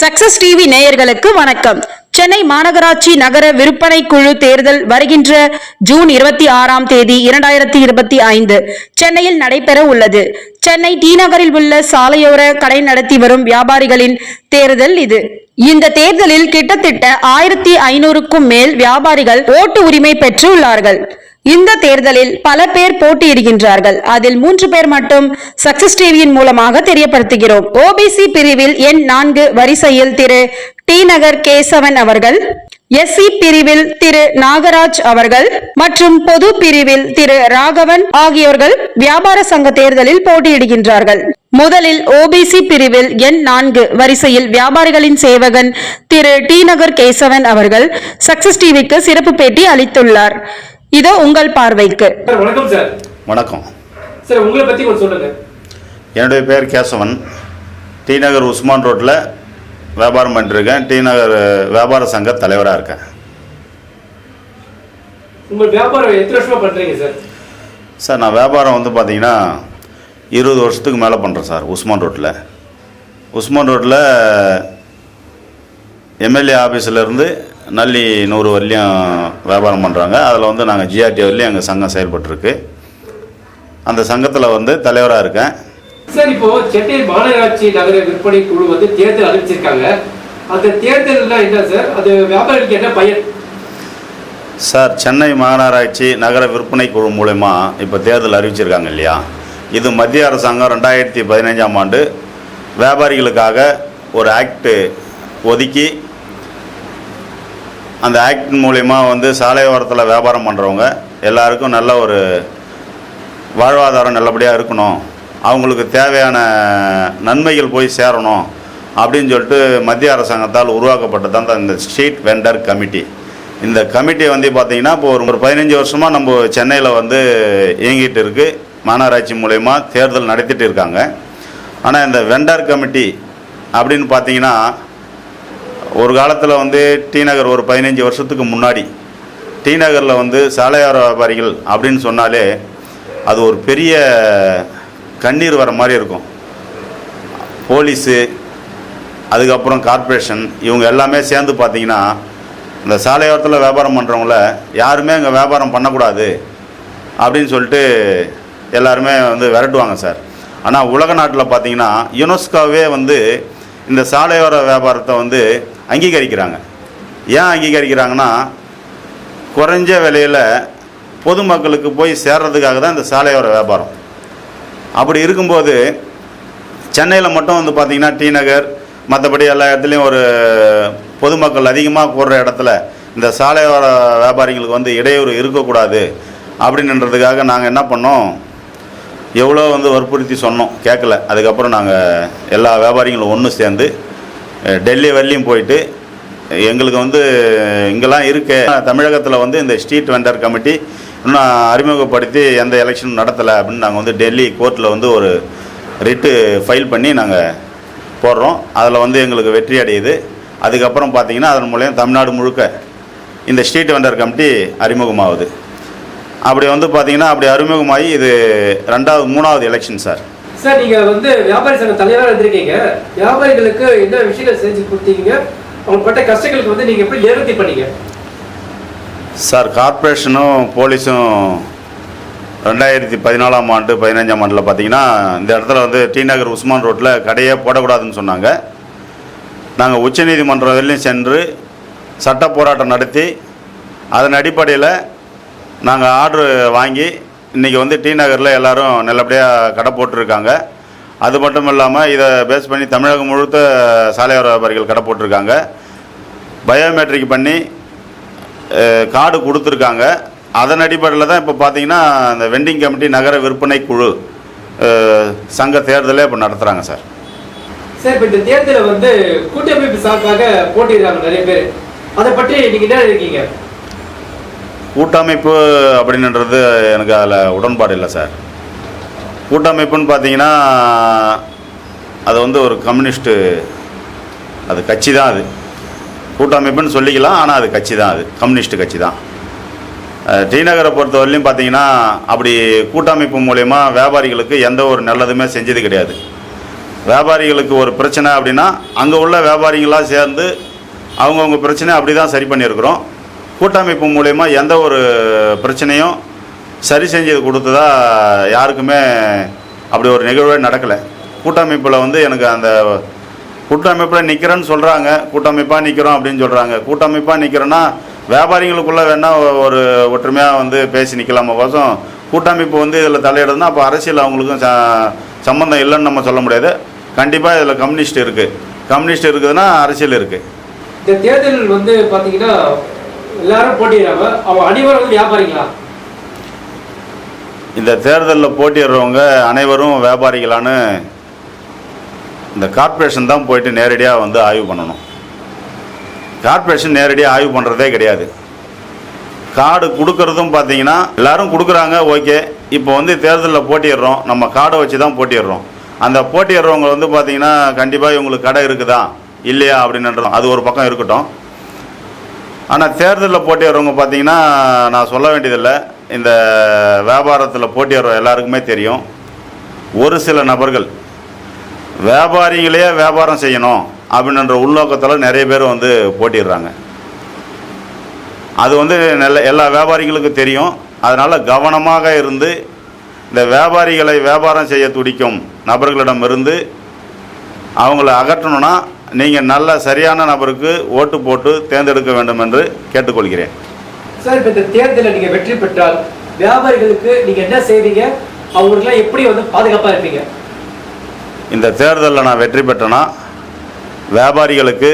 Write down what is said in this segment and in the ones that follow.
Success TV நேயர்களுக்கு வணக்கம். சென்னை மாநகராட்சி நகர விற்பனை குழு தேர்தல் வருகின்ற ஜூன் இருபத்தி ஆறாம் தேதி இரண்டாயிரத்தி இருபத்தி ஐந்து சென்னையில் நடைபெற உள்ளது. சென்னை டி நகரில் உள்ள சாலையோர கடை நடத்தி வரும் வியாபாரிகளின் தேர்தல் இது. இந்த தேர்தலில் கிட்டத்தட்ட ஆயிரத்தி ஐநூறுக்கும் மேல் வியாபாரிகள் ஓட்டு உரிமை பெற்று உள்ளார்கள். இந்த தேர்தலில் பல பேர் போட்டியிடுகின்றார்கள். அதில் மூன்று பேர் மட்டும் சக்சஸ் டிவியின் மூலமாக தெரியப்படுத்துகிறோம். ஓபிசி பிரிவில் எண் நான்கு வரிசையில் திரு டி நகர் கேசவன் அவர்கள் எஸ்சி பிரிவில் திரு நாகராஜ் அவர்கள் மற்றும் பொது பிரிவில் திரு ராகவன் ஆகியோர்கள் வியாபார சங்க தேர்தலில் போட்டியிடுகின்றார்கள். முதலில் ஓபிசி பிரிவில் எண் நான்கு வரிசையில் வியாபாரிகளின் சேவகன் திரு டி நகர் கேசவன் அவர்கள் சக்சஸ் டிவிக்கு சிறப்பு பேட்டி அளித்துள்ளார். இதோ உங்கள் பார்வைக்கு. வணக்கம் சார். வணக்கம். சார் உங்களை பத்தி கொஞ்சம் சொல்லுங்க. என்னுடைய பேர் கேசவன். டி நகர் உஸ்மான் ரோட்டில் வியாபாரம் பண்ணிட்டுருக்கேன். டி நகர் வியாபார சங்க தலைவராக இருக்கேன். உங்க வியாபாரம் எத்தனை வருஷமா பண்றீங்க சார்? சார் நான் வியாபாரம் வந்து பார்த்தீங்கன்னா இருபது வருஷத்துக்கு மேலே பண்ணுறேன் சார் உஸ்மான் ரோட்டில் உஸ்மான் ரோட்டில் எம்எல்ஏ ஆஃபீஸிலேருந்து நல்லி நூறு வரலையும் வியாபாரம் பண்ணுறாங்க அதில் வந்து நாங்கள் ஜிஆர்டி வரலையும் எங்கள் சங்கம் செயல்பட்டுருக்கு. அந்த சங்கத்தில் வந்து தலைவராக இருக்கேன். சார் இப்போ சென்னை மாநகராட்சி நகர விற்பனை குழு வந்து தேர்தல் அறிவிச்சிருக்காங்க. அந்த தேர்தல்னா என்ன சார்? அது வியாபாரிகளுக்கு என்ன பயன்? சார் சென்னை மாநகராட்சி நகர விற்பனை குழு மூலயமா இப்போ தேர்தல் அறிவிச்சிருக்காங்க இல்லையா? இது மத்திய அரசாங்கம் ரெண்டாயிரத்தி பதினைஞ்சாம் ஆண்டு வியாபாரிகளுக்காக ஒரு ஆக்ட் ஒதுக்கி அந்த ஆக்ட் மூலயமா வந்து சாலையோரத்தில் வியாபாரம் பண்ணுறவங்க எல்லாருக்கும் நல்ல ஒரு வாழ்வாதாரம் நல்லபடியாக இருக்கணும். அவங்களுக்கு தேவையான நன்மைகள் போய் சேரணும் அப்படின்னு சொல்லிட்டு மத்திய அரசாங்கத்தால் உருவாக்கப்பட்டது தான் இந்த ஸ்ட்ரீட் வெண்டர் கமிட்டி இந்த கமிட்டி வந்து பார்த்திங்கன்னா இப்போ ஒரு பதினஞ்சு வருஷமாக நம்ம சென்னையில் வந்து இயங்கிட்டு இருக்கு. மாநகராட்சி மூலயமா தேர்தல் நடத்திட்டு இருக்காங்க. ஆனால் இந்த வெண்டர் கமிட்டி அப்படின்னு பார்த்தீங்கன்னா ஒரு காலத்தில் வந்து டி நகர் ஒரு பதினஞ்சு வருஷத்துக்கு முன்னாடி டி நகரில் வந்து சாலையோர வியாபாரிகள் அப்படின்னு சொன்னாலே அது ஒரு பெரிய கண்ணீர் வர மாதிரி இருக்கும். போலீஸு அதுக்கப்புறம் கார்ப்பரேஷன் இவங்க எல்லாமே சேர்ந்து பார்த்தீங்கன்னா இந்த சாலையோரத்தில் வியாபாரம் பண்ணுறவங்கள யாருமே அங்கே வியாபாரம் பண்ணக்கூடாது அப்படின்னு சொல்லிட்டு எல்லாருமே வந்து விரட்டுவாங்க சார். ஆனால் உலக நாட்டில் பார்த்தீங்கன்னா யுனெஸ்கோவே வந்து இந்த சாலையோர வியாபாரத்தை வந்து அங்கீகரிக்கிறாங்க. ஏன் அங்கீகரிக்கிறாங்கன்னா குறைஞ்ச விலையில் பொதுமக்களுக்கு போய் சேர்றதுக்காக தான் இந்த சாலையோர வியாபாரம். அப்படி இருக்கும்போது சென்னையில் மட்டும் வந்து பார்த்திங்கன்னா டி நகர் மற்றபடி எல்லா இடத்துலையும் ஒரு பொதுமக்கள் அதிகமாக கூடுற இடத்துல இந்த சாலையோர வியாபாரிகளுக்கு வந்து இடையூறு இருக்கக்கூடாது அப்படின்றதுக்காக நாங்கள் என்ன பண்ணோம்? எவ்வளோ வந்து வற்புறுத்தி சொன்னோம். கேட்கல அதுக்கப்புறம் நாங்கள் எல்லா வியாபாரிகளும் ஒன்று சேர்ந்து டெல்லி வரலையும் போயிட்டு எங்களுக்கு வந்து இங்கெல்லாம் இருக்கு தமிழகத்தில் வந்து இந்த ஸ்ட்ரீட் வெண்டர் கமிட்டி இன்னும் அறிமுகப்படுத்தி எந்த எலெக்ஷனும் நடத்தலை அப்படின்னு நாங்கள் வந்து டெல்லி கோர்ட்டில் வந்து ஒரு ரிட்டு ஃபைல் பண்ணி நாங்கள் போடுறோம். அதில் வந்து எங்களுக்கு வெற்றி அடையுது. அதுக்கப்புறம் பார்த்தீங்கன்னா அதன் மூலியம் தமிழ்நாடு முழுக்க இந்த ஸ்ட்ரீட் வெண்டர் கமிட்டி அறிமுகமாகுது. அப்படி வந்து பார்த்தீங்கன்னா அப்படி அறிமுகமாகி இது ரெண்டாவது மூணாவது எலெக்ஷன் சார் சார் நீங்க வந்து வியாபாரி சங்க தலைவராக இருந்திருக்கீங்க. வியாபாரிகளுக்கு என்ன விஷயங்கள் செஞ்சு கொடுத்தீங்க? அவங்க பட்ட கஷ்டங்களுக்கு வந்து நீங்க எப்படி நிவர்த்தி பண்ணீங்க? சார் கார்பரேஷனும் போலீஸும் ரெண்டாயிரத்தி பதினாலாம் ஆண்டு பதினஞ்சாம் ஆண்டில் பார்த்தீங்கன்னா இந்த இடத்துல வந்து டி நகர் உஸ்மான் ரோட்டில் கடையே போடக்கூடாதுன்னு சொன்னாங்க. நாங்கள் உச்சநீதிமன்றம் வரையிலும் சென்று சட்ட போராட்டம் நடத்தி அதன் அடிப்படையில் நாங்கள் ஆர்டர் வாங்கி இன்றைக்கி வந்து டி நகரில் எல்லோரும் நல்லபடியாக கடை போட்டிருக்காங்க. அது மட்டும் இல்லாமல் இதை பேஸ் பண்ணி தமிழகம் முழுத்த சாலையோர வியாபாரிகள் கடை போட்டிருக்காங்க. பயோமெட்ரிக் பண்ணி கார்டு கொடுத்துருக்காங்க. அதன் அடிப்படையில் தான் இப்போ பார்த்தீங்கன்னா இந்த வெண்டிங் கமிட்டி நகர விற்பனை குழு சங்க தேர்தலே இப்போ நடத்துகிறாங்க சார். சார் இப்போ இந்த தேர்தலை வந்து கூட்டமைப்பு சார்பாக போட்டிடுறாங்க நிறைய பேர். அதை பற்றி நீங்கள் என்ன இருக்கீங்க கூட்டமைப்பு அப்படின்றது எனக்கு அதில் உடன்பாடு இல்லை சார். கூட்டமைப்புன்னு பார்த்தீங்கன்னா அது வந்து ஒரு கம்யூனிஸ்ட்டு அது கட்சி தான் அது. கூட்டமைப்புன்னு சொல்லிக்கலாம் ஆனால் அது கட்சி தான் அது. கம்யூனிஸ்ட் கட்சி தான். டிநகரை டி நகரை பொறுத்தவரையிலையும் பார்த்தீங்கன்னா அப்படி கூட்டமைப்பு மூலயமா வியாபாரிகளுக்கு எந்த ஒரு நல்லதுமே செஞ்சது கிடையாது. வியாபாரிகளுக்கு ஒரு பிரச்சனை அப்படின்னா அங்கே உள்ள வியாபாரிகளாக சேர்ந்து அவங்கவுங்க பிரச்சனை அப்படி தான் சரி பண்ணியிருக்கிறோம். கூட்டமைப்பு மூலயமா எந்த ஒரு பிரச்சனையும் சரி செஞ்சது கொடுத்ததா யாருக்குமே அப்படி ஒரு நிகழ்வே நடக்கலை. கூட்டமைப்பில் வந்து எனக்கு அந்த கூட்டமைப்பில் நிற்கிறேன்னு சொல்கிறாங்க கூட்டமைப்பாக நிற்கிறோம் அப்படின்னு சொல்கிறாங்க கூட்டமைப்பாக நிற்கிறேன்னா வியாபாரிகளுக்குள்ளே வேணால் ஒரு ஒற்றுமையாக வந்து பேசி நிற்கலாம கோசம் கூட்டமைப்பு வந்து இதில் தலையிடுதுன்னா அப்போ அரசியல் அவங்களுக்கும் ச சம்மந்தம் இல்லைன்னு நம்ம சொல்ல முடியாது. கண்டிப்பாக இதில் கம்யூனிஸ்ட் இருக்குது கம்யூனிஸ்ட் இருக்குதுன்னா அரசியல் இருக்குது இந்த தேர்தல் வந்து பார்த்தீங்கன்னா எல்லாரும் போட்டிடுறாங்க அவங்க அனைவரும் வந்து வியாபாரிங்களா? இந்த தேர்தலில் போட்டியிடுறவங்க அனைவரும் வியாபாரிகளான்னு இந்த கார்ப்பரேஷன் தான் போயிட்டு நேரடியாக வந்து ஆய்வு பண்ணணும். கார்ப்பரேஷன் நேரடியாக ஆய்வு பண்ணுறதே கிடையாது. கார்டு கொடுக்கறதும் பார்த்தீங்கன்னா எல்லாரும் கொடுக்குறாங்க ஓகே. இப்போ வந்து தேர்தலில் போட்டிடுறோம் நம்ம கார்டை வச்சு தான் போட்டிடுறோம் அந்த போட்டிடுறவங்க வந்து பார்த்தீங்கன்னா கண்டிப்பாக இவங்களுக்கு கடை இருக்குதா? இல்லையா? அப்படின்றோம் அது ஒரு பக்கம் இருக்கட்டும். ஆனால் தேர்தலில் போட்டி வரவங்க பார்த்தீங்கன்னா நான் சொல்ல வேண்டியதில்லை. இந்த வியாபாரத்தில் போட்டி வர எல்லாருக்குமே தெரியும். ஒரு சில நபர்கள் வியாபாரிகளே வியாபாரம் செய்யணும் அப்படின்ற உள்நோக்கத்தில் நிறைய பேர் வந்து போட்டிடுறாங்க அது வந்து நல்ல எல்லா வியாபாரிகளுக்கும் தெரியும். அதனால் கவனமாக இருந்து இந்த வியாபாரிகளை வியாபாரம் செய்ய துடிக்கும் நபர்களிடமிருந்து அவங்கள அகற்றணும்னா நீங்கள் நல்ல சரியான நபருக்கு ஓட்டு போட்டு தேர்ந்தெடுக்க வேண்டும் என்று கேட்டுக்கொள்கிறேன். சார் இப்போ இந்த தேர்தலில் நீங்க வெற்றி பெற்றால் வியாபாரிகளுக்கு நீங்க என்ன செய்வீங்க? அவங்களுக்குலாம் எப்படி வந்து பாதுகாப்பா இருப்பீங்க? இந்த தேர்தலில் நான் வெற்றி பெற்றேன்னா வியாபாரிகளுக்கு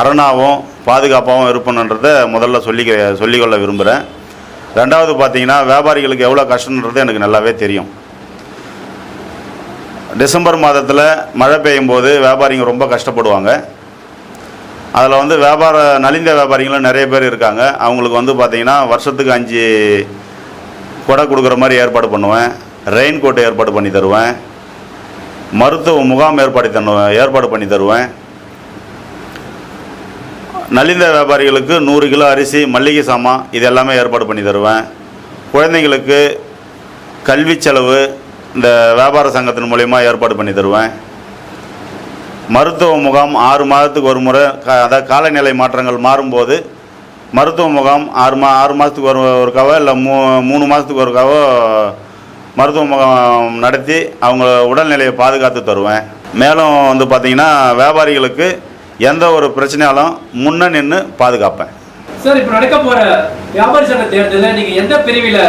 அரணாவும் பாதுகாப்பாகவும் இருப்பணுன்றதை முதல்ல சொல்லி சொல்லிக்கொள்ள விரும்புகிறேன் ரெண்டாவது பார்த்தீங்கன்னா வியாபாரிகளுக்கு எவ்வளோ கஷ்டன்றது எனக்கு நல்லாவே தெரியும். டிசம்பர் மாதத்தில் மழை பெய்யும் போது வியாபாரிங்க ரொம்ப கஷ்டப்படுவாங்க. அதில் வந்து வியாபார நலிந்த வியாபாரிகளும் நிறைய பேர் இருக்காங்க. அவங்களுக்கு வந்து பார்த்திங்கன்னா வருஷத்துக்கு அஞ்சு கொடை கொடுக்குற மாதிரி ஏற்பாடு பண்ணுவேன். ரெயின் கோட்டை ஏற்பாடு பண்ணி தருவேன். மருத்துவ முகாம் ஏற்பாடு தருவேன் ஏற்பாடு பண்ணி தருவேன். நலிந்த வியாபாரிகளுக்கு நூறு கிலோ அரிசி மல்லிகை சாமான் இது எல்லாமே ஏற்பாடு பண்ணி தருவேன். குழந்தைங்களுக்கு கல்வி செலவு இந்த வியாபார சங்கத்தின் மூலயமா ஏற்பாடு பண்ணி தருவேன். மருத்துவ முகாம் ஆறு மாதத்துக்கு ஒரு முறை க அதாவது காலநிலை மாற்றங்கள் மாறும்போது மருத்துவ முகாம் ஆறு மா ஆறு மாதத்துக்கு ஒரு ஒருக்காவோ இல்லை மூ மூணு மாதத்துக்கு ஒருக்காவோ மருத்துவ முகாம் நடத்தி அவங்க உடல்நிலையை பாதுகாத்து தருவேன். மேலும் வந்து பார்த்திங்கன்னா வியாபாரிகளுக்கு எந்த ஒரு பிரச்சனையாலும் முன்ன நின்று பாதுகாப்பேன். சார் இப்போ நடக்க போகிற வியாபாரி சங்க தேர்தலில் நீங்கள் எந்த பிரிவில்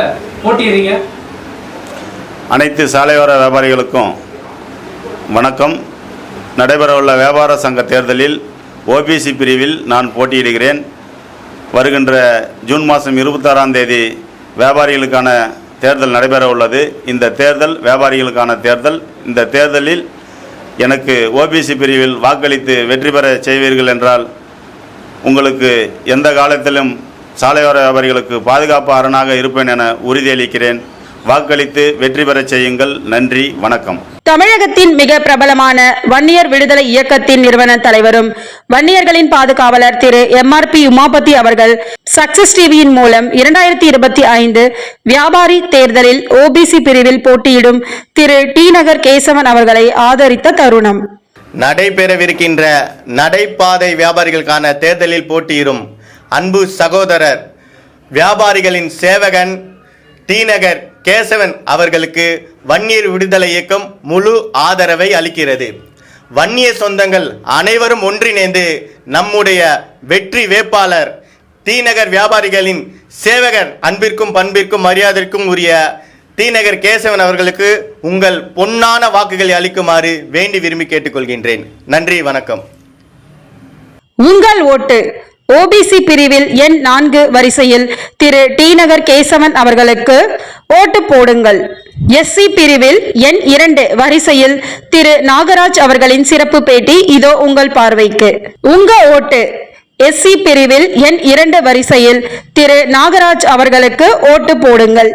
போட்டிடுறீங்க அனைத்து சாலையோர வியாபாரிகளுக்கும் வணக்கம். நடைபெறவுள்ள வியாபார சங்க தேர்தலில் ஓபிசி பிரிவில் நான் போட்டியிடுகிறேன். வருகின்ற ஜூன் மாதம் இருபத்தாறாம் தேதி வியாபாரிகளுக்கான தேர்தல் நடைபெற உள்ளது இந்த தேர்தல் வியாபாரிகளுக்கான தேர்தல். இந்த தேர்தலில் எனக்கு ஓபிசி பிரிவில் வாக்களித்து வெற்றி பெற செய்வீர்கள் என்றால் உங்களுக்கு எந்த காலத்திலும் சாலையோர வியாபாரிகளுக்கு பாதுகாப்பு அரணாக இருப்பேன் என உறுதியளிக்கிறேன். வாக்களித்து வெற்றி பெறச் செய்யுங்கள். நன்றி வணக்கம். தமிழகத்தின் மிக பிரபலமான வன்னியர் விடுதலை இயக்கத்தின் நிறுவன தலைவரும் வன்னியர்களின் பாதுகாவலர் திரு எம் ஆர் பி உமாபதி அவர்கள் சக்சஸ் டிவியின் மூலம் இரண்டாயிரத்தி இருபத்தி ஐந்து வியாபாரி தேர்தலில் ஓபிசி பிரிவில் போட்டியிடும் திரு டி நகர் கேசவன் அவர்களை ஆதரித்த தருணம். நடைபெறவிருக்கின்ற நடைபாதை வியாபாரிகளுக்கான தேர்தலில் போட்டியிடும் அன்பு சகோதரர் வியாபாரிகளின் சேவகன் டி நகர் கேசவன் அவர்களுக்கு வன்னியர் விடுதலை இயக்கம் முழு ஆதரவை அளிக்கிறது. வன்னிய சொந்தங்கள் அனைவரும் ஒன்றிணைந்து நம்முடைய வெற்றி வேட்பாளர் தீநகர் வியாபாரிகளின் சேவகர் அன்பிற்கும் பண்பிற்கும் மரியாதைக்கும் உரிய தீநகர் கேசவன் அவர்களுக்கு உங்கள் பொன்னான வாக்குகளை அளிக்குமாறு வேண்டி விரும்பி கேட்டுக்கொள்கின்றேன். நன்றி வணக்கம். உங்கள் ஓட்டு ஓபிசி பிரிவில் எண் நான்கு வரிசையில் திரு டி நகர் கேசவன் அவர்களுக்கு ஓட்டு போடுங்கள். எஸ்சி பிரிவில் எண் இரண்டு வரிசையில் திரு நாகராஜ் அவர்களின் சிறப்பு பேட்டி இதோ உங்கள் பார்வைக்கு. உங்க ஓட்டு. எஸ்சி பிரிவில் எண் இரண்டு வரிசையில் திரு நாகராஜ் அவர்களுக்கு ஓட்டு போடுங்கள்.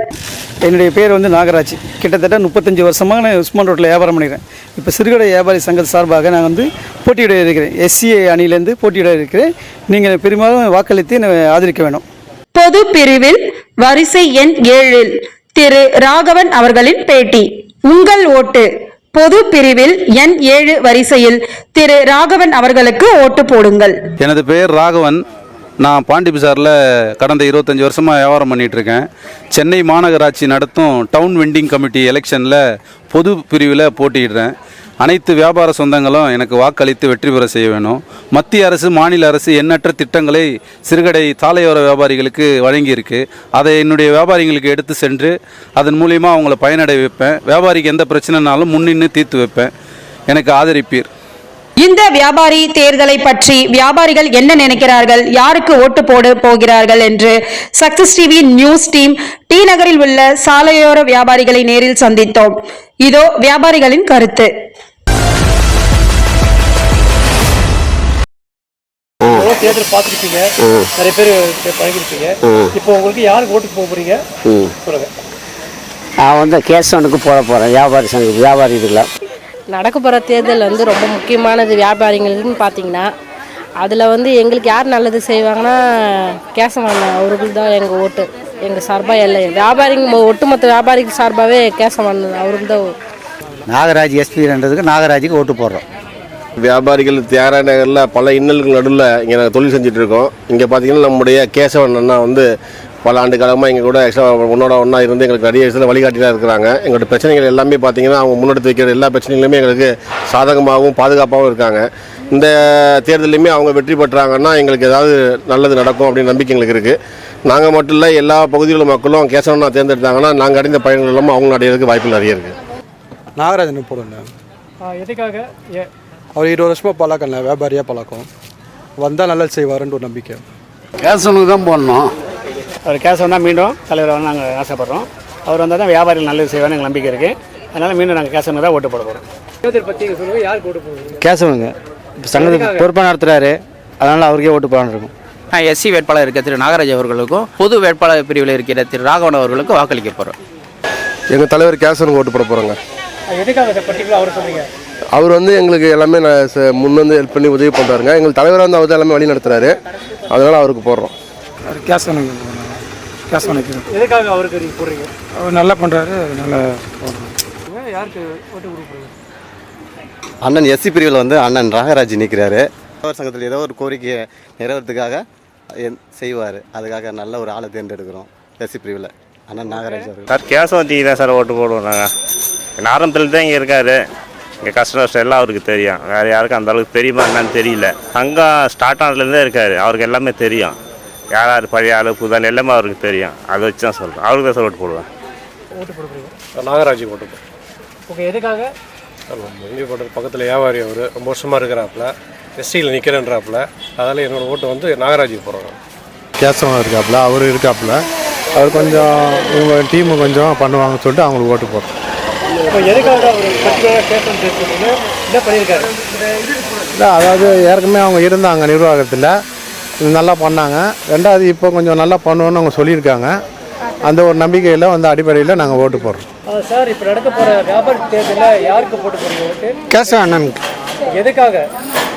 என்னுடைய பேர் வந்து நாகராஜ். கிட்டத்தட்ட முப்பத்தஞ்சு வருஷமாக நான் உஸ்மான் ரோட்டில் வியாபாரம் பண்ணிக்கிறேன். இப்போ சிறுகடை வியாபாரி சங்க சார்பாக நான் வந்து போட்டியிட இருக்கிறேன். எஸ்சிஏ அணியிலேருந்து போட்டியிட இருக்கிறேன். நீங்கள் பெரும்பாலும் வாக்களித்து ஆதரிக்க வேணும். பொது பிரிவில் வரிசை எண் ஏழில் திரு ராகவன் அவர்களின் பேட்டி. உங்கள் ஓட்டு. பொது பிரிவில் எண் ஏழு வரிசையில் திரு ராகவன் அவர்களுக்கு ஓட்டு போடுங்கள். எனது பெயர் ராகவன். நான் பாண்டிபிசாரில் கடந்த இருபத்தஞ்சி வருஷமாக வியாபாரம் பண்ணிகிட்ருக்கேன் சென்னை மாநகராட்சி நடத்தும் டவுன் வெண்டிங் கமிட்டி எலெக்ஷனில் பொது பிரிவில் போட்டியிடுறேன். அனைத்து வியாபார சொந்தங்களும் எனக்கு வாக்களித்து வெற்றி பெற செய்ய வேணும். மத்திய அரசு மாநில அரசு எண்ணற்ற திட்டங்களை சிறுகடை சாலையோர வியாபாரிகளுக்கு வழங்கியிருக்கு. அதை என்னுடைய வியாபாரிகளுக்கு எடுத்து சென்று அதன் மூலியமாக அவங்கள பயனடை வைப்பேன். வியாபாரிக்கு எந்த பிரச்சனைனாலும் முன்னின்று தீர்த்து வைப்பேன். எனக்கு ஆதரிப்பீர். இந்த வியாபாரி தேர்தலை பற்றி வியாபாரிகள் என்ன நினைக்கிறார்கள்? யாருக்கு ஓட்டு போட போகிறார்கள் என்று success TV news team T நகரில் உள்ள சாலையோர வியாபாரிகளை நேரில் சந்தித்தோம். இதோ வியாபாரிகளின் கருத்து. தேர்தல் பார்த்துருப்பீங்க நிறைய பேர் பழகிருப்பீங்க இப்போ உங்களுக்கு யாருக்கு ஓட்டு போக போறீங்க சொல்லுங்க நான் வந்து கேசவனுக்கு போட போகிறேன் வியாபாரி சங்க வியாபாரி இதில் நடக்க போகிற தேர்தல் வந்து ரொம்ப முக்கியமானது வியாபாரிகளுக்குன்னு பார்த்தீங்கன்னா. அதில் வந்து எங்களுக்கு யார் நல்லது செய்வாங்கன்னா கேசவன் அவருக்கு தான் எங்கள் ஓட்டு எங்கள் சார்பாக எல்லாம் வியாபாரிங்க ஒட்டுமொத்த வியாபாரிகள் சார்பாகவே கேசவன் அவருக்கு தான் நாகராஜ் எஸ்பின்றதுக்கு நாகராஜுக்கு ஓட்டு போடுறோம். வியாபாரிகள் தியாகராய நகரில் பல இன்னல்கள் நடுவில் இங்கே நாங்கள் தொழில் செஞ்சுட்டு இருக்கோம். இங்கே பார்த்தீங்கன்னா நம்முடைய கேசவன் அண்ணா வந்து பல ஆண்டு காலமாக எங்கள் கூட எக்ஸ்ட்ரா உன்னோட ஒன்றா இருந்து எங்களுக்கு நிறைய விஷயத்தில் வழிகாட்டிலாம் இருக்கிறாங்க. எங்களோட பிரச்சனைகள் எல்லாமே பார்த்தீங்கன்னா அவங்க முன்னெடுத்து வைக்கிற எல்லா பிரச்சனைகளுமே எங்களுக்கு சாதகமாகவும் பாதுகாப்பாகவும் இருக்காங்க. இந்த தேர்தலையுமே அவங்க வெற்றி பெற்றாங்கன்னா எங்களுக்கு ஏதாவது நல்லது நடக்கும் அப்படின்னு நம்பிக்கை எங்களுக்கு இருக்குது நாங்கள் மட்டும் இல்லை எல்லா பகுதியில் மக்களும் கேசவனா தேர்ந்தெடுத்தாங்கன்னா நாங்கள் அடைந்த பயன்கள் எல்லாமே அவங்க அடையிறதுக்கு வாய்ப்பு நிறைய இருக்குது நாகராஜன் போடுங்க எதுக்காக? அவர் இருபது வருஷமாக பழக்கம்ல வியாபாரியாக பழக்கம். வந்தால் நல்லது செய்வாருன்ற ஒரு நம்பிக்கை. கேசவனுக்கு தான் போடணும். அவர் கேசவன் தான் மீண்டும் தலைவராக நாங்கள் ஆசைப்படுறோம். அவர் வந்தால் தான் வியாபாரிகள் நல்லது செய்வார்னு எங்களுக்கு நம்பிக்கை இருக்குது அதனால் மீண்டும் நாங்கள் கேசவனுக்கு தான் ஓட்டு போட போகிறோம் கேசவனுங்க சங்கத்துக்கு பொறுப்பாக நடத்துகிறாரு அதனால் அவருக்கே ஓட்டு போடலான்னு இருக்கும். நான் எஸ்சி வேட்பாளர் இருக்க திரு நாகராஜ் அவர்களுக்கும் பொது வேட்பாளர் பிரிவில் இருக்கிற திரு ராகவன் அவர்களுக்கும் வாக்களிக்க போகிறோம் எங்கள் தலைவர் கேசவனுக்கு ஓட்டு போட போகிறோங்க அவர் சொல்றீங்க? அவர் வந்து எங்களுக்கு எல்லாமே முன் வந்து ஹெல்ப் பண்ணி உதவி பண்ணுறாருங்க எங்கள் தலைவராக வந்து அவர் எல்லாமே வழி நடத்துறாரு. அதனால அவருக்கு போடுறோம். கேசவனுக்கு கேசவனுக்கு எதுக்காக அவருக்கு நீங்க போடுறீங்க? அவர் நல்லா பண்ணுறாரு நல்லா யாருக்கு ஓட்டு கொடுக்க போறீங்க? அண்ணன் எஸ்சி பிரிவில் வந்து அண்ணன் ராகராஜ் நிற்கிறாரு வியாபார சங்கத்தில் ஏதோ ஒரு கோரிக்கையை நிறைவேறதுக்காக செய்வார். அதுக்காக நல்ல ஒரு ஆளை தேர்ந்தெடுக்கிறோம் எஸ்சி பிரிவில். அண்ணன் நாகராஜ் அவர்கள். சார் கேசவந்திக்கு தான் சார் ஓட்டு போடுவோம் நாங்கள் ஆரம்பத்தில் தான் இங்கே இருக்காரு. இங்கே கஸ்டமர்ஸ் எல்லாம் அவருக்கு தெரியும். வேறு யாருக்கும் அந்த அளவுக்கு தெரியுமா என்னன்னு தெரியல. அங்கே ஸ்டார்ட் ஆனதுலேருந்தே இருக்காரு. அவருக்கு எல்லாமே தெரியும். யார் யார் பழைய ஆள் புதால் எல்லாமே அவருக்கு தெரியும். அதை வச்சு தான் சொல்கிறேன் அவருக்கு தான் சார் ஓட்டு போடுவேன். ஓட்டு போட போறீங்க? நாகராஜ் ஓட்டு போடுறோம். ஓகே எதுக்காக? இங்கே போட்டது பக்கத்தில் வியாபாரி அவர் ரொம்ப வருஷமாக இருக்கிறாப்புல. எஸ்டியில் நிற்கிறேன்றாப்புல அதனால் என்னோட ஓட்டு வந்து நாகராஜுக்கு போடுறோம் கேசவன் இருக்காப்புல அவர் இருக்காப்புல. அவர் கொஞ்சம் இவங்க டீமு கொஞ்சம் பண்ணுவாங்கன்னு சொல்லிட்டு அவங்களுக்கு ஓட்டு போடுறோம். இல்லை அதாவது ஏற்கனவே அவங்க இருந்தாங்க நிர்வாகத்தில். நல்லா பண்ணாங்க. ரெண்டாவது இப்போ கொஞ்சம் நல்லா பண்ணுவோன்னு அவங்க சொல்லியிருக்காங்க. அந்த ஒரு நம்பிக்கையில் வந்து அடிப்படையில் நாங்கள் ஓட்டு போடுறோம். சார் இப்போ நடக்க போற வியாபாரி தேர்தலில் யாருக்கு போட்டு போறீங்க ஓட்டு? கேசவ அண்ணனுக்கு. எதுக்காக?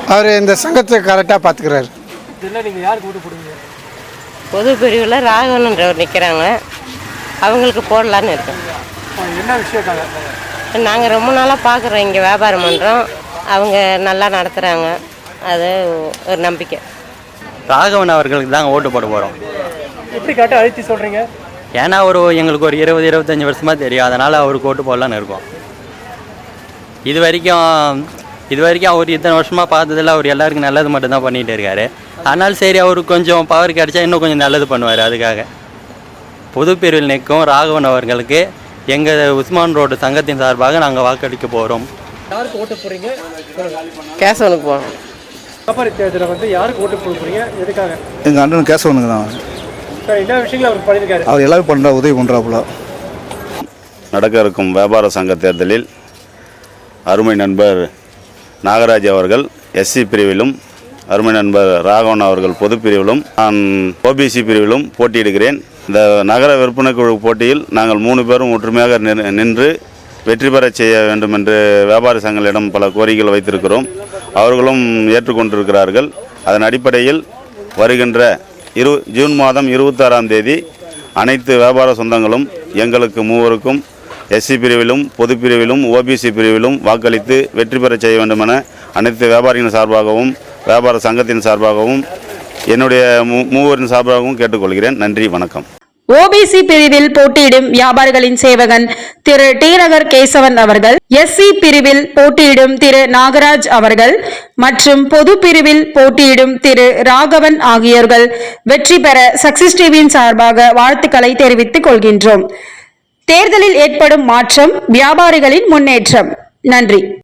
அவர் இந்த சங்கத்தை கரெக்டாக பார்த்துக்கிறாரு இதெல்லாம் நீங்க யாருக்கு ஓட்டு போடுவீங்க? பொது பிரிவில் ராகவன்ன்றவர் நிற்கிறாங்க அவங்களுக்கு போடலான்னு இருக்கேன் ஆ, என்ன விஷயக்காக நாங்கள் ரொம்ப நாளாக பார்க்குறோம் இங்கே வியாபாரம் பண்ணுறோம் அவங்க நல்லா நடத்துகிறாங்க அது ஒரு நம்பிக்கை. ராகவன் அவர்களுக்கு தான் ஓட்டு போட போகிறோம் எப்படி கரெக்டாக அழுத்தி சொல்றீங்க? ஏன்னா ஒரு எங்களுக்கு ஒரு இருபது இருபத்தஞ்சி வருஷமாக தெரியும். அதனால் அவருக்கு ஓட்டு போடலான்னு இருக்கோம். இது வரைக்கும் இது வரைக்கும் அவர் இத்தனை வருஷமாக பார்த்ததில் அவர் எல்லாருக்கும் நல்லது மட்டும்தான் பண்ணிகிட்டு இருக்காரு. ஆனால் சரி அவருக்கு கொஞ்சம் பவர் கிடைச்சா இன்னும் கொஞ்சம் நல்லது பண்ணுவார் அதுக்காக. பொது பிரிவில் நிற்கும் ராகவன் அவர்களுக்கு எங்கள் உஸ்மான் ரோடு சங்கத்தின் சார்பாக நாங்கள் வாக்களிக்க போகிறோம் யாருக்கு ஓட்டு போறீங்க சொல்லுங்க. கேசவனுக்கு போகணும் வியாபாரி தேர்தலில் வந்து யாருக்கு ஓட்டு போட போறீங்க? எதுக்காக? எங்கள் அண்ணன் கேசவனுக்கு தான். சார் என்ன விஷயங்கள் அவர் பண்ணியிருக்காரு. அவர் எல்லாரும் பண்ணுற உதவி பண்ணுறாப்புல நடக்க இருக்கும் வியாபார சங்க தேர்தலில் அருமை நண்பர் நாகராஜ் அவர்கள் எஸ்சி பிரிவிலும் அருமை நண்பர் ராகவன் அவர்கள் பொது பிரிவிலும் நான் ஓபிசி பிரிவிலும் போட்டியிடுகிறேன். இந்த நகர விற்பனை குழு போட்டியில் நாங்கள் மூணு பேரும் ஒற்றுமையாக நின்- நின்று வெற்றி பெறச் செய்ய வேண்டும் என்று வியாபாரி சங்கங்களிடம் பல கோரிக்கைகள் வைத்திருக்கிறோம். அவர்களும் ஏற்றுக்கொண்டிருக்கிறார்கள். அதன் அடிப்படையில் வருகின்ற இரு ஜூன் மாதம் இருபத்தாறாம் தேதி அனைத்து வியாபார சொந்தங்களும் எங்களுக்கு மூவருக்கும் எஸ்சி பிரிவிலும் பொது பிரிவிலும் ஓபிசி பிரிவிலும் வாக்களித்து வெற்றி பெறச் செய்ய வேண்டும் என அனைத்து வியாபாரிகளின் சார்பாகவும் வியாபார சங்கத்தின் சார்பாகவும் என்னுடைய மூ மூவரின் சார்பாகவும் கேட்டுக்கொள்கிறேன். நன்றி வணக்கம். ஓபிசி பிரிவில் போட்டியிடும் வியாபாரிகளின் சேவகன் திரு டி நகர் கேசவன் அவர்கள் எஸ்சி பிரிவில் போட்டியிடும் திரு நாகராஜ் அவர்கள் மற்றும் பொது பிரிவில் போட்டியிடும் திரு ராகவன் ஆகியோர்கள் வெற்றி பெற சக்சஸ் டிவியின் சார்பாக வாழ்த்துக்களை தெரிவித்துக் கொள்கின்றோம். தேர்தலில் ஏற்படும் மாற்றம் வியாபாரிகளின் முன்னேற்றம். நன்றி.